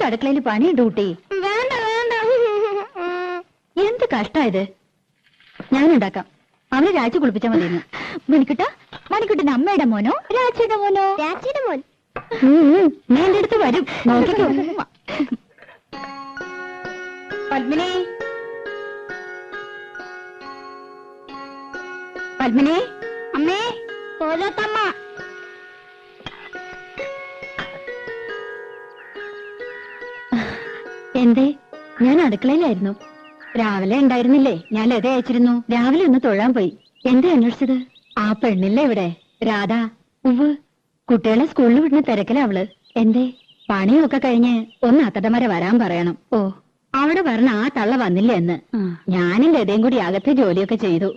എനിക്ക് അടുക്കളയിൽ പണിയുണ്ട് കുട്ടി. വേണ്ട വേണ്ട. എന്ത് കഷ്ടായത് ഞാൻ ഉണ്ടാക്കാം അവനെ രാജി കുളിപ്പിച്ചാൽ മതി. മണിക്കുട്ട മണിക്കുട്ടന്റെ അമ്മയുടെ മോനോ? രാജിയുടെ മോനോ? രാജിയുടെ മോൻ. ഞാൻ എന്റെ അടുത്ത് വരും. നോക്കിക്കോ. പത്മിനി. പത്മിനി. അമ്മേ. കോലോത്തമ്മ എന്തേ? ഞാൻ അടുക്കളയിലായിരുന്നു. രാവിലെ ഉണ്ടായിരുന്നില്ലേ? ഞാൻ ലത അയച്ചിരുന്നു. രാവിലെ ഒന്ന് തൊഴാൻ പോയി. എന്തേ അന്വേഷിച്ചത്? ആ പെണ്ണില്ലേ ഇവിടെ? രാധ. ഉവ് കുട്ടികളെ സ്കൂളിൽ വിടുന്ന തിരക്കിലാ അവൾ. എന്തേ? പണിയൊക്കെ കഴിഞ്ഞ് ഒന്ന് അത്തടമരെ വരാൻ പറയണം. ഓ അവിടെ പറഞ്ഞ ആ തള്ള വന്നില്ല എന്ന്. ഞാനും ലതയും കൂടി അകത്തെ ജോലിയൊക്കെ ചെയ്തു.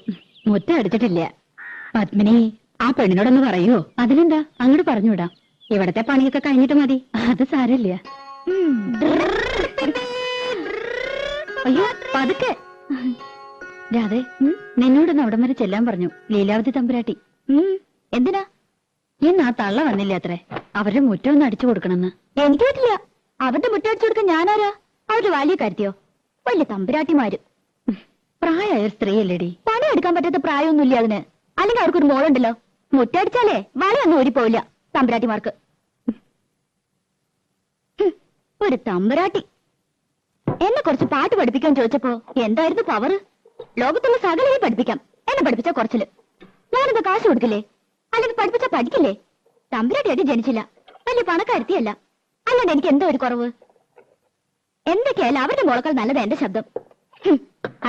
മുറ്റം അടിച്ചിട്ടില്ല. പത്മിനി ആ പെണ്ണിനോടൊന്ന് പറയോ അതിനെന്താ അങ്ങോട്ട് പറഞ്ഞുവിടാം. ഇവിടത്തെ പണിയൊക്കെ കഴിഞ്ഞിട്ട് മതി. അത് സാരമില്ല. അയ്യോ പതുക്കെ. രാധേ നിന്നോടൊന്ന് അവിടം വരെ ചെല്ലാൻ പറഞ്ഞു. ലീലാവതി തമ്പുരാട്ടി. എന്തിനാ? ഇന്ന് ആ തള്ള വന്നില്ല അത്രേ? അവരുടെ മുറ്റം ഒന്ന് അടിച്ചു കൊടുക്കണമെന്ന്. എനിക്ക് പറ്റില്ല. അവരുടെ മുറ്റം അടിച്ചു കൊടുക്കാൻ ഞാനാരാ? അവരുടെ വലിയ കാര്യത്തിയോ? വലിയ തമ്പുരാട്ടിമാര്. പ്രായമായ സ്ത്രീ സ്ത്രീയല്ലേടി. പണി എടുക്കാൻ പറ്റാത്ത പ്രായമൊന്നുമില്ല അതിന്. അല്ലെങ്കിൽ അവർക്കൊരു മോളുണ്ടല്ലോ. മുറ്റടിച്ചാലേ വളയൊന്നും പോവില്ല തമ്പുരാട്ടിമാർക്ക്. ഒരു തമ്പുരാട്ടി. എന്നെ കുറച്ച് പാട്ട് പഠിപ്പിക്കാൻ ചോദിച്ചപ്പോ എന്തായിരുന്നു പവർ ലോകത്തുള്ള സകലരെ പഠിപ്പിക്കാം. എന്നെ പഠിപ്പിച്ച കുറച്ചിൽ. ഞാനെന്താ കാശ് കൊടുക്കില്ലേ? അല്ലെങ്കിൽ പഠിപ്പിച്ച പഠിക്കില്ലേ? തമ്പുരാട്ടിയായിട്ട് ജനിച്ചില്ല. വലിയ പണക്കാരുത്തിയല്ല. അല്ലാണ്ട് എനിക്ക് എന്തോ ഒരു കുറവ്? എന്തൊക്കെയായാലും അവരുടെ മോളക്കാൾ നല്ലത് എന്റെ ശബ്ദം.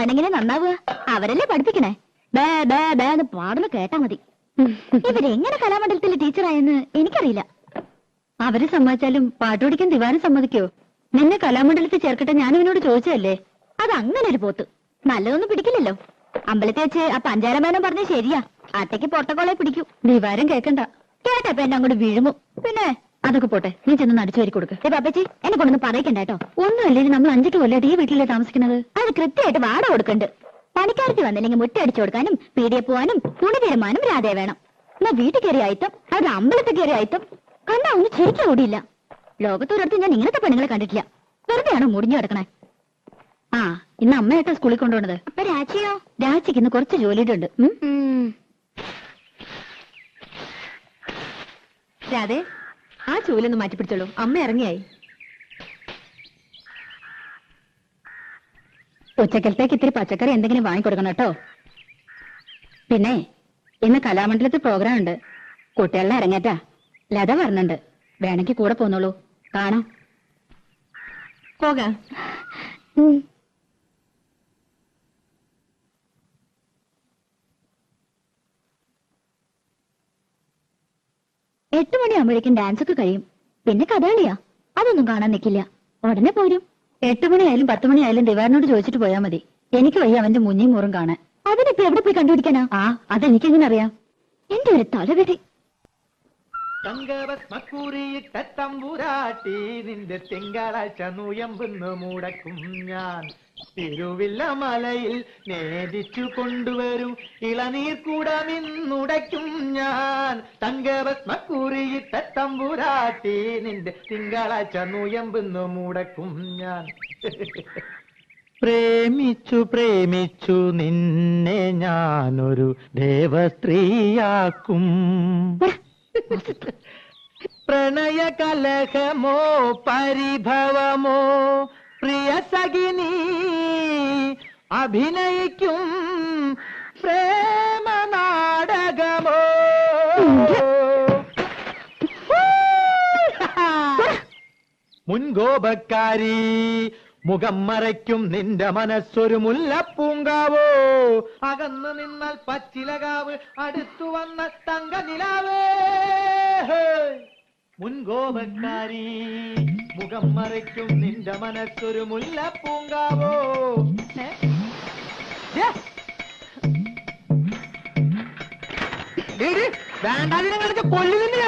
അതെങ്ങനെ നന്നാവുക? അവരല്ലേ പഠിപ്പിക്കണേ? ബേ ബേ ബേ എന്ന് പാടുന്ന കേട്ടാ മതി. ഇവരെങ്ങനെ കലാമണ്ഡലത്തിലെ ടീച്ചറായെന്ന് എനിക്കറിയില്ല. അവരെ സമ്മതിച്ചാലും പാട്ട് പഠിക്കാൻ ദിവാനം സമ്മതിക്കോ? നിന്നെ കലാമണ്ഡലത്തിൽ ചേർക്കട്ടെ ഞാൻ ഇവനോട് ചോദിച്ചതല്ലേ? അത് അങ്ങനെ ഒരു പോത്ത്. നല്ലതൊന്നും പിടിക്കില്ലല്ലോ. അമ്പലത്തിൽ വെച്ച് ആ പഞ്ചാരമേനം പറഞ്ഞ ശരിയാ. അട്ടയ്ക്ക് പൊട്ടക്കോളെ പിടിക്കൂ. വിവാരം കേക്കണ്ട. കേട്ടപ്പ എന്നെ അങ്ങോട്ട് വീഴുമു പിന്നെ? അതൊക്കെ പോട്ടെ. നീ ചെന്ന് നടിച്ചു വരി കൊടുക്ക്. ഏ പാപ്പച്ചി എന്നെ കൊണ്ടൊന്ന് പറയിക്കണ്ട കേട്ടോ. ഒന്നുമല്ലേ നമ്മൾ അഞ്ചെട്ട് കൊല്ലായിട്ട് ഈ വീട്ടിലേ താമസിക്കുന്നത്. അത് കൃത്യമായിട്ട് വാട കൊടുക്കണ്ട്. പണിക്കാർക്ക് വന്നില്ലെങ്കിൽ മുറ്റടിച്ചു കൊടുക്കാനും പീടിയെ പോവാനും തുണി തീരുമാനം രാധേ വേണം. എന്നാ വീട്ടിൽ കയറി ആയിത്തം അത് അമ്പലത്തിൽ കയറി ആയിത്തം കണ്ടാ ഒന്ന് ശരിക്കും ഓടിയില്ല. ലോകത്തൊരിടത്ത് ഞാൻ ഇങ്ങനത്തെ പെണ്ണുങ്ങളെ കണ്ടിട്ടില്ല. വെറുതെയാണോ മുടിഞ്ഞു കിടക്കണേ? ആ ഇന്ന് അമ്മയായിട്ട് സ്കൂളിൽ കൊണ്ടുപോണത്. അപ്പൊ രാജിയോ? രാജിക്ക് ഇന്ന് കുറച്ച് ജോലിയിട്ടുണ്ട് രാധേ ആ ചൂലൊന്ന് മാറ്റി പിടിച്ചോളൂ. അമ്മ ഇറങ്ങിയായി. ഉച്ചക്കലത്തേക്ക് ഇത്തിരി പച്ചക്കറി എന്തെങ്കിലും വാങ്ങിക്കൊടുക്കണം കേട്ടോ. പിന്നെ ഇന്ന് കലാമണ്ഡലത്തിൽ പ്രോഗ്രാം ഉണ്ട്. കുട്ടികളുടെ ഇറങ്ങേറ്റാ ലത പറഞ്ഞിട്ടുണ്ട് വേണമെങ്കിൽ കൂടെ പോന്നോളൂ. കാണാം. പോകാം. എട്ട് മണിയാകുമ്പോഴേക്കും ഡാൻസ് ഒക്കെ കഴിയും. പിന്നെ കഥകളിയാ. അതൊന്നും കാണാൻ നിൽക്കില്ല ഉടനെ പോരും. എട്ട് മണിയായാലും പത്ത് മണിയായാലും ദിവാറിനോട് ചോദിച്ചിട്ട് പോയാൽ മതി. എനിക്ക് വയ്യ അവന്റെ മുന്നേ മൂറും കാണാൻ. അതിനിപ്പോ എവിടെ പോയി കണ്ടുപിടിക്കാനാ? ആ അതെനിക്കെങ്ങനെ അറിയാം? എന്റെ ഒരു തലവിധി തങ്കഭസ്മക്കുറിയിട്ട തമ്പുരാട്ടി നിന്റെ തിങ്കളാഴ്ച നുയമ്പെന്ന് മുടക്കും ഞാൻ. തിരുവില്ല മലയിൽ നേദിച്ചു കൊണ്ടുവരും ഇളനീർ കൂടമിന്നുടയ്ക്കും ഞാൻ. തങ്കഭസ്മക്കുറിയിട്ട തമ്പുരാട്ടി നിന്റെ തിങ്കളാഴ്ച നുയമ്പെന്ന് മുടക്കും ഞാൻ. പ്രേമിച്ചു പ്രേമിച്ചു നിന്നെ ഞാനൊരു ദേവസ്ത്രീയാക്കും. പ്രണയ കലഹമോ പരിഭവമോ പ്രിയ സഖിനി അഭിനയിക്കും പ്രേമ നാടകമോ മുൻകോപക്കാരി മുഖം മറയ്ക്കും നിന്റെ മനസ്സൊരു മുല്ലപ്പൂങ്കാവോ? അകന്നു നിന്നാൽ പച്ചിലകാവ് അടുത്തു വന്ന തങ്ക നിലാവേ മുൻകോപക്കാരി മുഖം മറയ്ക്കും നിന്റെ മനസ്സൊരു മുല്ലപ്പൂങ്കാവോ? വേണ്ടാതിനെ കളിച്ച് കൊല്ലുന്നില്ല.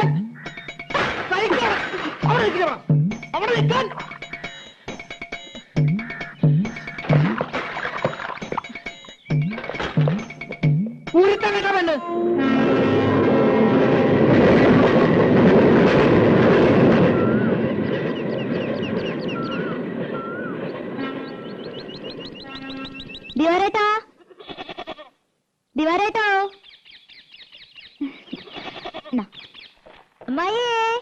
അവിടെ നിൽക്കണം. അവിടെ നിൽക്കാൻ എന്നാ. അമ്മായിയേ.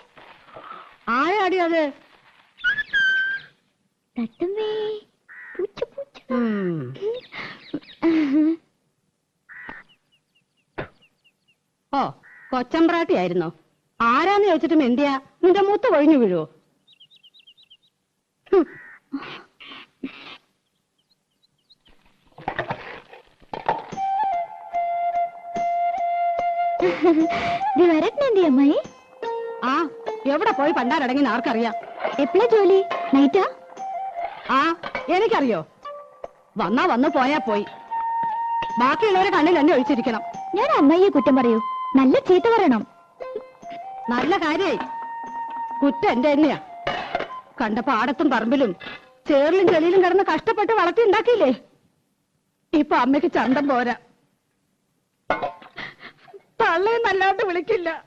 ആരാടി പൂച്ച പൂച്ച. ഓ കൊച്ചമ്പ്രാട്ടിയായിരുന്നോ ആരാന്ന് ചോദിച്ചിട്ടും എന്തിയാ? നിന്റെ മൂത്ത് കൊഴിഞ്ഞു വീഴുവോ? ആ എവിടെ പോയി പണ്ടാരടങ്ങി ആർക്കറിയാം? എപ്പോഴാ ജോലി? നൈറ്റാ ആ? എനിക്കറിയോ. വന്നാ വന്നു പോയാ പോയി. ബാക്കിയുള്ളവരെ കണ്ണിൽ എന്നെ ഒഴിച്ചിരിക്കണം. ഞാൻ അമ്മയെ കുറ്റം പറയൂ. നല്ല ചീത്ത പറയണം. നല്ല കാര്യായി കുറ്റം എന്റെ തന്നെയാ. കണ്ട പാടത്തും പറമ്പിലും ചേറിലും ചെളിയിലും കിടന്ന് കഷ്ടപ്പെട്ട് വളർത്തി ഉണ്ടാക്കിയില്ലേ? ഇപ്പൊ അമ്മയ്ക്ക് ചന്തം പോരാ. തള്ളയെന്നല്ലാണ്ട് വിളിക്കില്ല.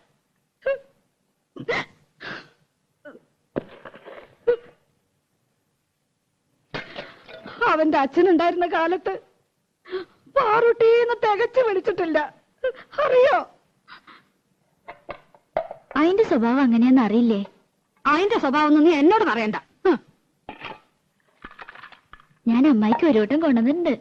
അവന്റെ അച്ഛനുണ്ടായിരുന്ന കാലത്ത് പാറുട്ടീന്ന് തികച്ചു വിളിച്ചിട്ടില്ല. അറിയോ? അതിന്റെ സ്വഭാവം അങ്ങനെയെന്ന് അറിയില്ലേ? അതിന്റെ സ്വഭാവം ഒന്നും നീ എന്നോട് പറയണ്ട. ഞാൻ അമ്മായിക്ക് ഒരു വട്ടം കൊണ്ടുവന്നിട്ടുണ്ട്.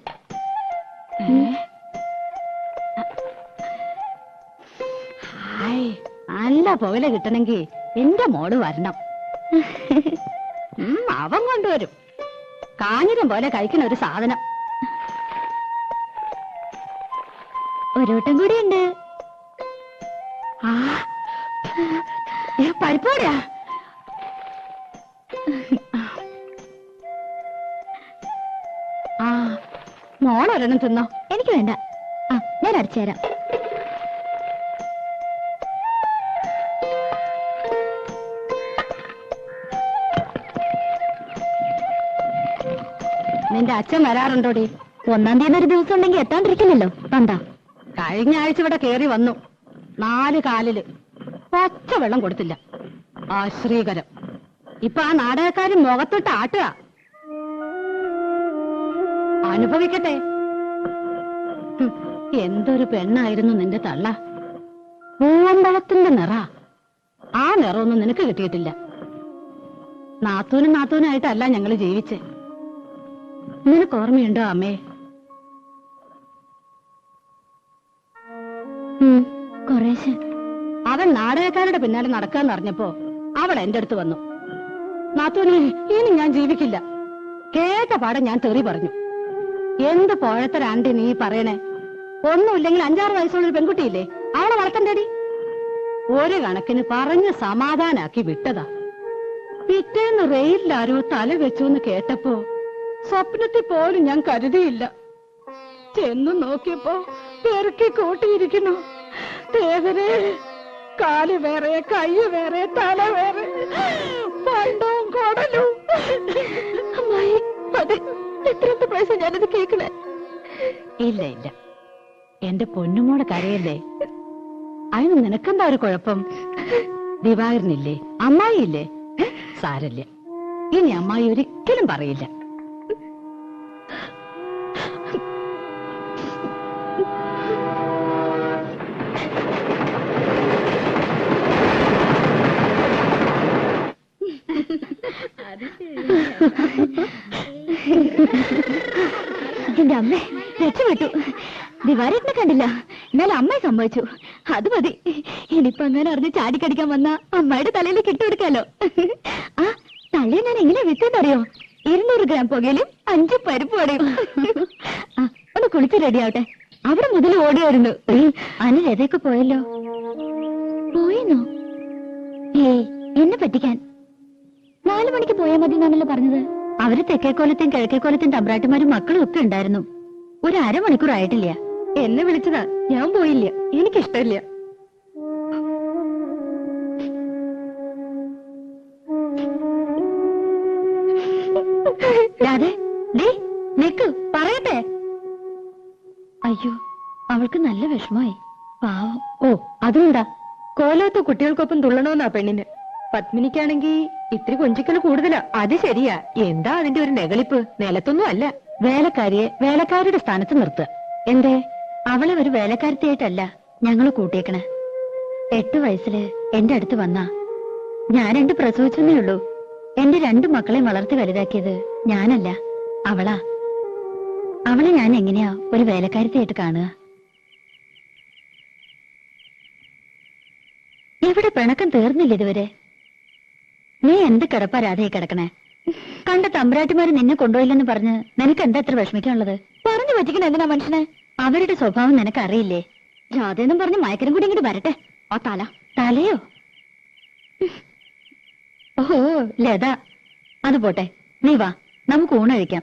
പുകല കിട്ടണമെങ്കിൽ എന്റെ മോൾ വരണം. അവൻ കൊണ്ടുവരും. കാഞ്ഞിരം പോലെ കഴിക്കണ ഒരു സാധനം. ഒരു വട്ടം കൂടി ഉണ്ട് ആ പരിപ്പോടാ ആ മോളൊരെണ്ണം തിന്നോ? എനിക്ക് വേണ്ട. ആ ഞാൻ അടിച്ചു തരാം. നിന്റെ അച്ഛൻ വരാറുണ്ടോടി? ഒന്നാം തീയതി ഒരു ദിവസം ഉണ്ടെങ്കിൽ എത്താണ്ടിരിക്കില്ലല്ലോ. എന്താ കഴിഞ്ഞ ആഴ്ച ഇവിടെ കേറി വന്നു. നാല് കാലിൽ ഒച്ച വെള്ളം കൊടുത്തില്ല. ആശ്രീകരം ഇപ്പൊ ആ നാടകക്കാരൻ മുഖത്തൊട്ട് ആട്ടുക. അനുഭവിക്കട്ടെ. എന്തൊരു പെണ്ണായിരുന്നു നിന്റെ തള്ള. പൂവമ്പഴത്തിന്റെ നിറ. ആ നിറമൊന്നും നിനക്ക് കിട്ടിയിട്ടില്ല. നാത്തൂനും നാത്തൂനായിട്ടല്ല ഞങ്ങൾ ജീവിച്ചേ. നിനക്ക് ഓർമ്മയുണ്ടോ അമ്മേ? അവൻ നാടകക്കാരുടെ പിന്നാലെ നടക്കാന്ന് അറിഞ്ഞപ്പോ അവൾ എന്റെ അടുത്ത് വന്നു. നാത്തൂനെ ഇനി ഞാൻ ജീവിക്കില്ല. കേട്ട പാടെ ഞാൻ തെറി പറഞ്ഞു. എന്ത് പോഴത്തരാണ്ടി നീ പറയണേ? ഒന്നുമില്ലെങ്കിൽ അഞ്ചാറ് വയസ്സുള്ള ഒരു പെൺകുട്ടിയില്ലേ? അവളെ വളർത്തണ്ടേടി. ഒരു കണക്കിന് പറഞ്ഞ് സമാധാനാക്കി വിട്ടതാ. പിറ്റേന്ന് റെയിലിൽ ആരോ തല വെച്ചു എന്ന് കേട്ടപ്പോ സ്വപ്നത്തിൽ പോലും ഞാൻ കരുതിയില്ല. ചെന്നു നോക്കിയപ്പോ പെറുക്കി കൂട്ടിയിരിക്കുന്നു. ദേവരെ കാൽ വേറെ കൈ വേറെ തല വേറെ പണ്ടവും കൊടലും. അത് പ്രാവശ്യം ഞാനത് കേൾക്കണേ? ഇല്ല ഇല്ല. എന്റെ പൊന്നുമോടെ കരയല്ലേ? അതിന് നിനക്കെന്താ ഒരു കുഴപ്പം? ദിവാകരനില്ലേ? അമ്മായിയില്ലേ? സാരല്ല ഇനി അമ്മായി ഒരിക്കലും പറയില്ല എന്റെ അമ്മ രക്ഷപ്പെട്ടു ദിവാരേട്ടനെ കണ്ടില്ല. എന്നാൽ അമ്മയെ സമ്മതിച്ചു. അത് മതി. ഇനിയിപ്പൊ അങ്ങനെ അറിഞ്ഞ് ചാടിക്കടിക്കാൻ വന്ന അമ്മയുടെ തലയിൽ കിട്ടുകൊടുക്കാലോ ആ തലയിൽ ഞാൻ എങ്ങനെ വിത്തെന്നറിയോ ഇരുന്നൂറ് ഗ്രാം പുകയിലും അഞ്ച് പരിപ്പ് വടയും ആ ഒന്ന് കുളിച്ച് റെഡി ആവട്ടെ. അവിടെ മുതൽ ഓടിയായിരുന്നു അനിൽ ഏതൊക്കെ പോയല്ലോ? പോയെന്നോ? ഏയ് എന്നെ പറ്റിക്കാൻ. നാലു മണിക്ക് പോയാൽ മതി എന്നാണല്ലോ പറഞ്ഞത്. അവർ തെക്കേക്കോലത്തും കിഴക്കേക്കോലത്തും തമ്പ്രാട്ടിമാരും മക്കളും ഒക്കെ ഉണ്ടായിരുന്നു. ഒരു അരമണിക്കൂർ ആയിട്ടില്ല. എന്നെ വിളിച്ചതാ. ഞാൻ പോയില്ല. എനിക്കിഷ്ടമില്ല. നിക്ക് പറയട്ടെ. അയ്യോ അവൾക്ക് നല്ല വിഷമായി പാവം. ഓ അതുകൊണ്ടാ കോലത്ത് കുട്ടികൾക്കൊപ്പം തുള്ളണമെന്നാ പെണ്ണിന്. പത്മിനിക്കാണെങ്കി ഇത്തിരി കൊഞ്ചിക്കൽ കൂടുതലാ. അത് ശരിയാ. എന്താ അതിന്റെ ഒരു നെകളിപ്പ് നിലത്തൊന്നും അല്ല. വേലക്കാരിയെ വേലക്കാരിയുടെ സ്ഥാനത്ത് നിർത്തുക എന്തേ? അവളെ ഒരു വേലക്കാരത്തിയായിട്ടല്ല ഞങ്ങൾ കൂട്ടിയേക്കണേ. എട്ട് വയസ്സിൽ എന്റെ അടുത്ത് വന്ന ഞാൻ രണ്ട് പ്രസവിച്ചെന്നേ ഉള്ളൂ. എന്റെ രണ്ടു മക്കളെ വളർത്തി വലുതാക്കിയത് ഞാനല്ല അവളാ. അവളെ ഞാൻ എങ്ങനെയാ ഒരു വേലക്കാരത്തിയായിട്ട് കാണുക? ഇവിടെ പിണക്കം തീർന്നില്ല ഇതുവരെ? നീ എന്ത് കിടപ്പാ രാധയെ കിടക്കണേ? കണ്ട തമ്പുരാട്ടിമാര് നിന്നെ കൊണ്ടുപോയില്ലെന്ന് പറഞ്ഞ് നിനക്ക് എന്താ എത്ര വിഷമിക്കാനുള്ളത്? പറഞ്ഞു പറ്റിക്കണ എന്തിനാ മനുഷ്യനെ? അവരുടെ സ്വഭാവം നിനക്ക് അറിയില്ലേ രാധയെന്നും പറഞ്ഞ് മയക്കനും കൂടി ഇങ്ങോട്ട് വരട്ടെ. ആ തല. തലയോ? ഓഹോ ലത. അത് പോട്ടെ. നീ വാ. നമുക്ക് ഊണഴിക്കാം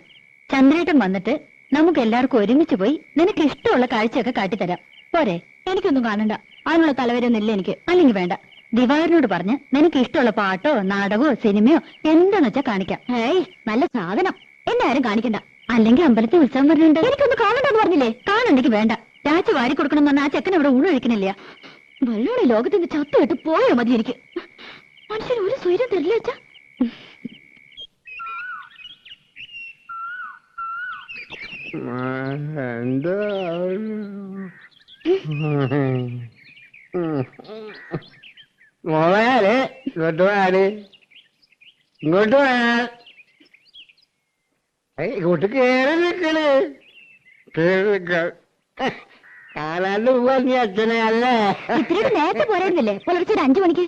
ചന്ദ്രേട്ടൻ വന്നിട്ട് നമുക്ക് എല്ലാവർക്കും ഒരുമിച്ച് പോയി നിനക്ക് ഇഷ്ടമുള്ള കാഴ്ചയൊക്കെ കാട്ടിത്തരാം. പോരെ. എനിക്കൊന്നും കാണണ്ട. അതിനുള്ള തലവരൊന്നും ഇല്ല എനിക്ക്. അല്ലെങ്കിൽ വേണ്ട. ദിവാകരനോട് പറഞ്ഞ് നിനക്ക് ഇഷ്ടമുള്ള പാട്ടോ നാടകമോ സിനിമയോ എന്താന്ന് വെച്ചാ കാണിക്കാം. ഏയ് നല്ല സാധനം. എന്നെ ആരും കാണിക്കണ്ട. അല്ലെങ്കിൽ അമ്പലത്തിൽ ഉത്സവം വരുന്നുണ്ട്. എനിക്കൊന്ന് കാണണ്ടെന്ന് പറഞ്ഞില്ലേ? കാണണ്ടെങ്കിൽ വേണ്ട. രാജ വാരി കൊടുക്കണം എന്ന് പറഞ്ഞാൽ ആ ചെക്കൻ ഇവിടെ ഊണ് വല്ലോടെ ലോകത്ത് നിന്ന് ചത്തു വിട്ട് പോയോ മതി എനിക്ക്. മനുഷ്യന് ഒരു സ്വൈര്യം തരില്ല വെച്ചാ എന്താ? മോളെ ഇങ്ങോട്ട് പോയാൽ ഇങ്ങോട്ട് ഏയ്, ഇങ്ങോട്ട് കേറി നിക്കണ് കേറി നിക്ക. കാണാണ്ട് പോവാ അച്ഛനെ അല്ലേ? ഇത്തിരി നേരത്തെ പോരായിരുന്നില്ലേ? പുലർച്ചെ ഒരു അഞ്ചു മണിക്ക്.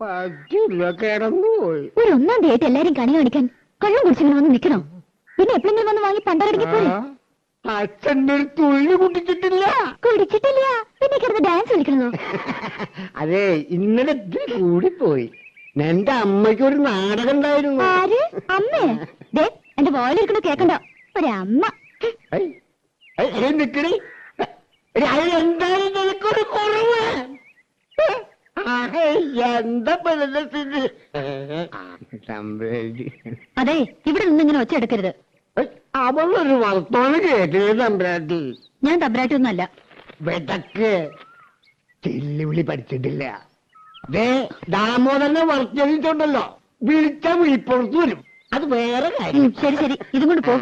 പറ്റില്ല കിടന്നു പോയി. ഒരു ഒന്നാം തീയതി എല്ലാരും കണി കാണിക്കാൻ കള്ളം കുടിച്ചിങ്ങനെ വന്ന് നിൽക്കണോ? പിന്നെ എപ്പോഴെങ്കിലും വന്ന് വാങ്ങി പണ്ടരടിക്ക് പോരെ? അച്ഛന്റെ ഒരു തുള്ളി കുടിച്ചിട്ടില്ല. കുടിച്ചിട്ടില്ല. പിന്നെ കിടന്ന് ഡാൻസ് കളിക്കണോ അതെ ഇന്നലെ കൂടി കൂടിപ്പോയി. എന്റെ അമ്മയ്ക്ക് ഒരു നാടകം ഉണ്ടായിരുന്നു ആര്? അമ്മേ? ദേ എന്റെ വോയിലിരിക്കണ കേക്കണ്ടോ? ഒരമ്മ. ഐ, ഐ, ഏയ് നിക്കടി. എടി, അത് എന്തായാലും നിനക്കൊരു കുറവ്. ആ, എന്താ സ്ഥിതി ആ, തമ്പുരാട്ടി. അതെ ഇവിടെ നിന്ന് ഇങ്ങനെ ഒച്ച എടുക്കരുത്. ഐ, അവളൊരു വർത്തമാനം കേട്ടില്ലേ തമ്പരാട്ടി? ഞാൻ തബ്രായിട്ടൊന്നും അല്ല വെതക്ക് ചെല്ലുവിളി പഠിച്ചിട്ടില്ല. ദേ ദാമോദരനെ വർത്തിച്ചുണ്ടല്ലോ വിളിച്ച വിളിപ്പുറത്ത് വരും. അത് വേറെ കാര്യം. ശരി ശരി. ഇതും കൊണ്ട് പോ.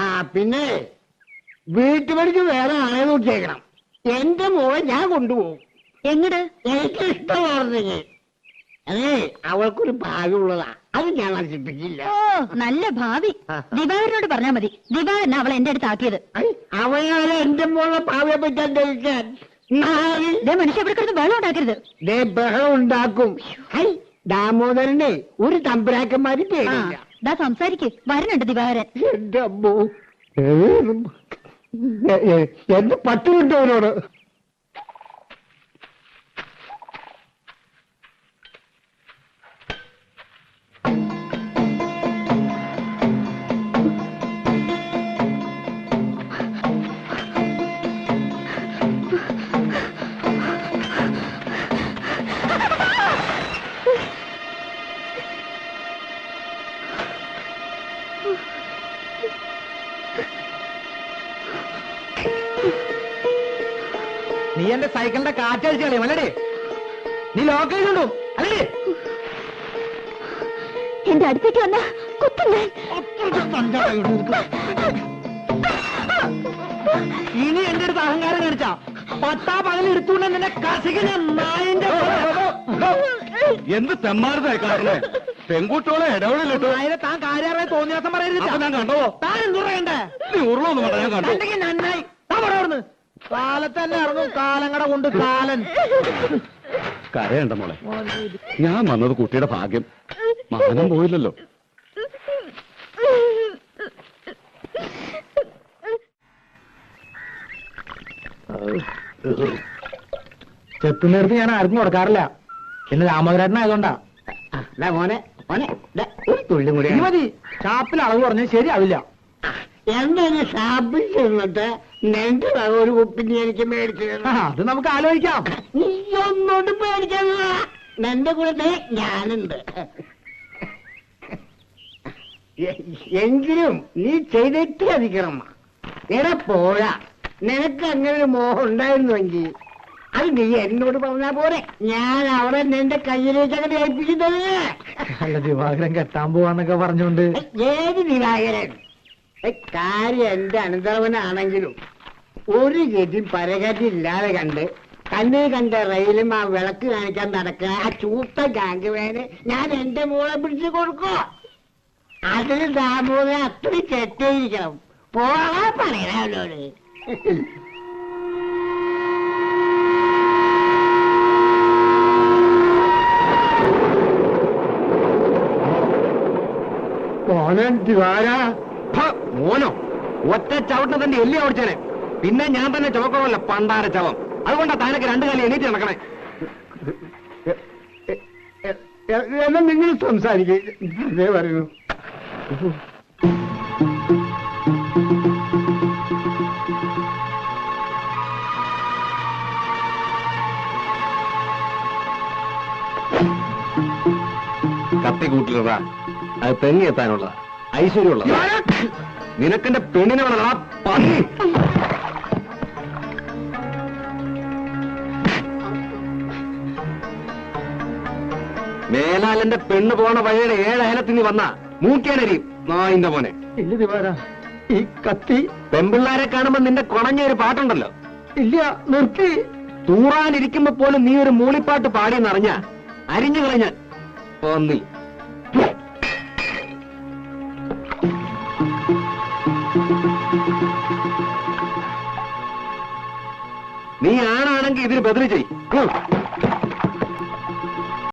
ആ പിന്നെ വീട്ടുപടിക്ക് വേറെ ആളെ നോക്കിയേക്കണം. എന്റെ മോളെ ഞാൻ കൊണ്ടുപോകും. എങ്ങട്? എനിക്ക് ഇഷ്ടമാർന്നെങ്കിൽ അതെ അവൾക്കൊരു ഭാവിയുള്ളതാ അത് ഞാൻ നശിപ്പിക്കില്ല. ഓ നല്ല ഭാവി. ദിവാകരനോട് പറഞ്ഞാ മതി. ദിവാകരൻ അവളെ എന്റെ അടുത്ത് ആക്കിയത്. അവളെ എന്റെ മോളെ ഭാവിയെ പറ്റാൻ ദേ മനുഷ്യ ഇവിടെ കിടന്ന് വെള്ളം ഉണ്ടാക്കരുത്. ദേ ബഹളം ഉണ്ടാക്കും. ഹൈ ദാമോദരനെ ഒരു തമ്പുരാക്കന്മാര് ആ പേടില്ല ദാ സംസാരിക്ക്. വരുന്നുണ്ട് ദിവാകരൻ. എന്റെ അമ്മോ എന്ത് എന്റെ പട്ടി കിട്ടവനോട് നീ എന്റെ സൈക്കിളിന്റെ കാറ്റഴിച്ച് കളയും അല്ലേ നീ ലോക്ക് കഴിഞ്ഞു അല്ലേ എന്റെ അടുത്തേക്ക് വന്ന കുത്തുന്നേ ഇനി എന്റെ അടുത്ത് അഹങ്കാരം കാണിച്ചാ പത്താ പകൽ എടുത്തുകൊണ്ട് നിന്നെ ഞാൻ നായന്റെ എന്ത് തെമ്മാരുതായി പെൺകുട്ടികളെ ഇടപെടലിട്ടു നായനെ താൻ കാര്യമായി തോന്നിയാസം പറയരുത്. ഞാൻ കണ്ടോ താൻ എന്തു പറയണ്ടേ? നീ ഉരുളൊന്നും വേണ്ട ഞാൻ കണ്ടു. കണ്ടെങ്കിൽ നന്നായി. താൻ പറ അവിടുന്ന് കാലത്ത് തന്നെ ഇറങ്ങും. കാലങ്ങട കൊണ്ട് കാലൻ. കരയണ്ട മോളെ. ഞാൻ വന്നത് കുട്ടിയുടെ ഭാഗ്യം. മാനം പോയില്ലല്ലോ. ചെത്തുന്നിടത്ത് ഞാൻ ആർക്കും കൊടുക്കാറില്ല. പിന്നെ രാമകരാട്ടനായതുകൊണ്ടാ ആയതുകൊണ്ടാ. മോനെ മോനെ ഒരു തുള്ളി കൂടി ഇനി മതി. ഷാപ്പിൽ അളവ് പറഞ്ഞാൽ ശരിയാവില്ല. എന്താണ് ഷാപ്പിൽ ചെന്നിട്ട് ഒരു കുപ്പിനി എനിക്ക് മേടിച്ചു അത് നമുക്ക് ആലോചിക്കാം. നീ ഒന്നോട്ടും പേടിക്കണ്ട നിന്റെ കൂടെ ഞാനുണ്ട്. എങ്കിലും നീ ചെയ്തിട്ട് അധികണം എടാ പോരാ നിനക്ക് അങ്ങനെ ഒരു മോഹം ഉണ്ടായിരുന്നുവെങ്കിൽ അത് നീ എന്നോട് പറഞ്ഞാ പോരെ. ഞാൻ അവിടെ നിന്റെ കയ്യിലേക്ക് അങ്ങനെ ഏൽപ്പിക്കുന്നത് അല്ല ദിവാകരൻ കെട്ടാൻ പോവാന്നൊക്കെ പറഞ്ഞുകൊണ്ട് ഏത് ദിവാകരൻ? കാര്യം എന്റെ അനന്തരവനാണെങ്കിലും ഒരു ഗതി പരകതി ഇല്ലാതെ കണ്ട് കണ്ണിൽ കണ്ട റെയിലും ആ വിളക്ക് കാണിക്കാൻ നടക്കുക. ആ ചൂത്ത ഗാങ്ക് വേന് ഞാൻ എന്റെ മോളെ പിടിച്ചു കൊടുക്കോ? അതിന് ദാമോദരൻ അത്ര ചെറ്റയിരിക്കണം പോവാ പറയാനോട് അവനോട് ദ്വാരാ മോനോ ഒറ്റ ചവിട്ടിന് തന്റെ എല്ലി ഓടിച്ചേനെ. പിന്നെ ഞാൻ തന്നെ ചോക്കമല്ല പണ്ടാര ചവം. അതുകൊണ്ടാ താനൊക്കെ രണ്ടു കാലം എണീറ്റ് നടക്കണേ. എന്നാ നിങ്ങൾ സംസാരിക്കേ. പറയുന്നു. കത്തി കൂട്ടിലതാ. അത് തെങ്ങി എത്താനുള്ളതാ ഐശ്വര്യമുള്ളതാ നിനക്കെന്റെ പെണ്ണിനെ വേണം. ആ പന്നി. മേലാലെന്റെ പെണ്ണ് പോണ വഴിയുടെ ഏഴയലത്തിൽ നീ വന്ന. മൂക്കേനരി നായിന്റെ മോനെ. ഇല്ല ദിവാര ഈ കത്തി. പെമ്പിള്ളാരെ കാണുമ്പോ നിന്റെ കുണഞ്ഞ ഒരു പാട്ടുണ്ടല്ലോ. ഇല്ല നിർത്തി. തൂറാനിരിക്കുമ്പോ പോലും നീ ഒരു മൂളിപ്പാട്ട് പാടിയെന്നറിഞ്ഞ അരിഞ്ഞു കളഞ്ഞ പന്നി ഇതിന് ബദലി ചെയ്